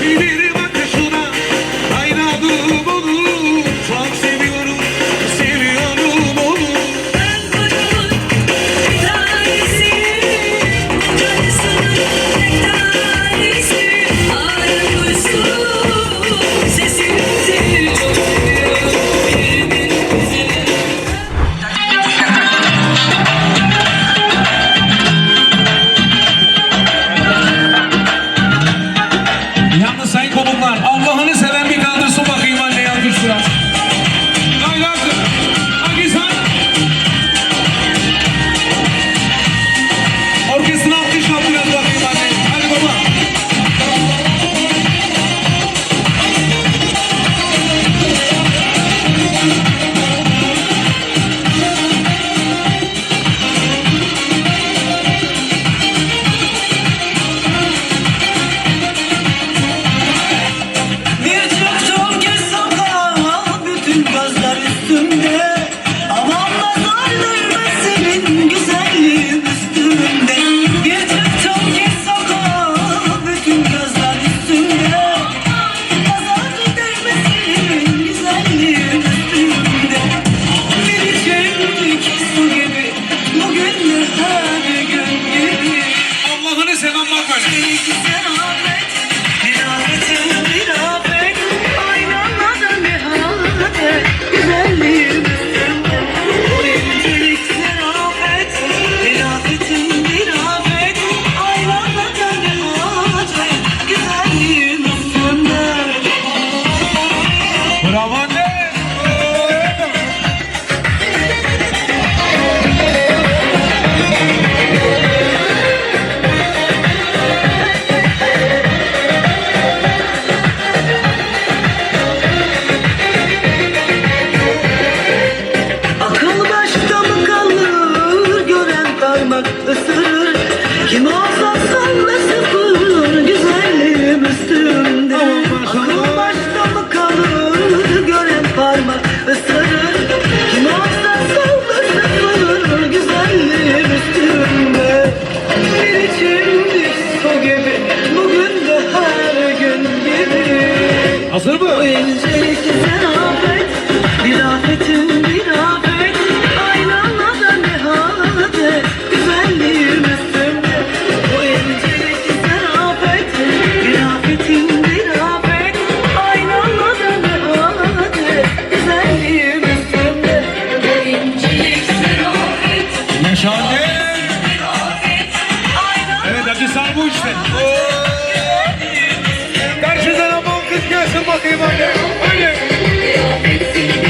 He did my friend. Hazır mı? Evet, acı bu işte. Oo. Everybody, everybody.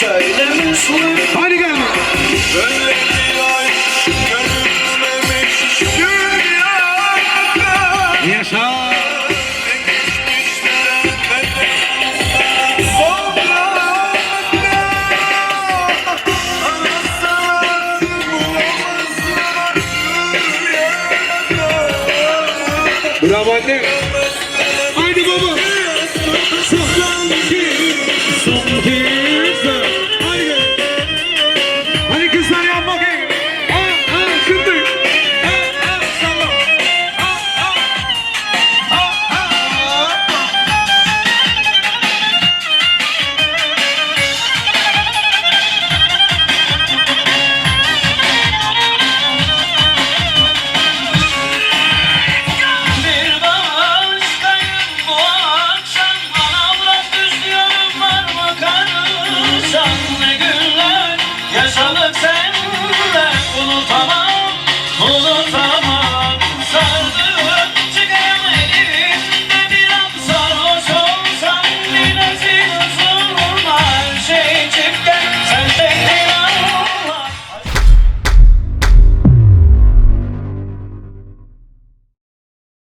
Söyle Müslüm Hadi gel Yaşa. Bravo annem.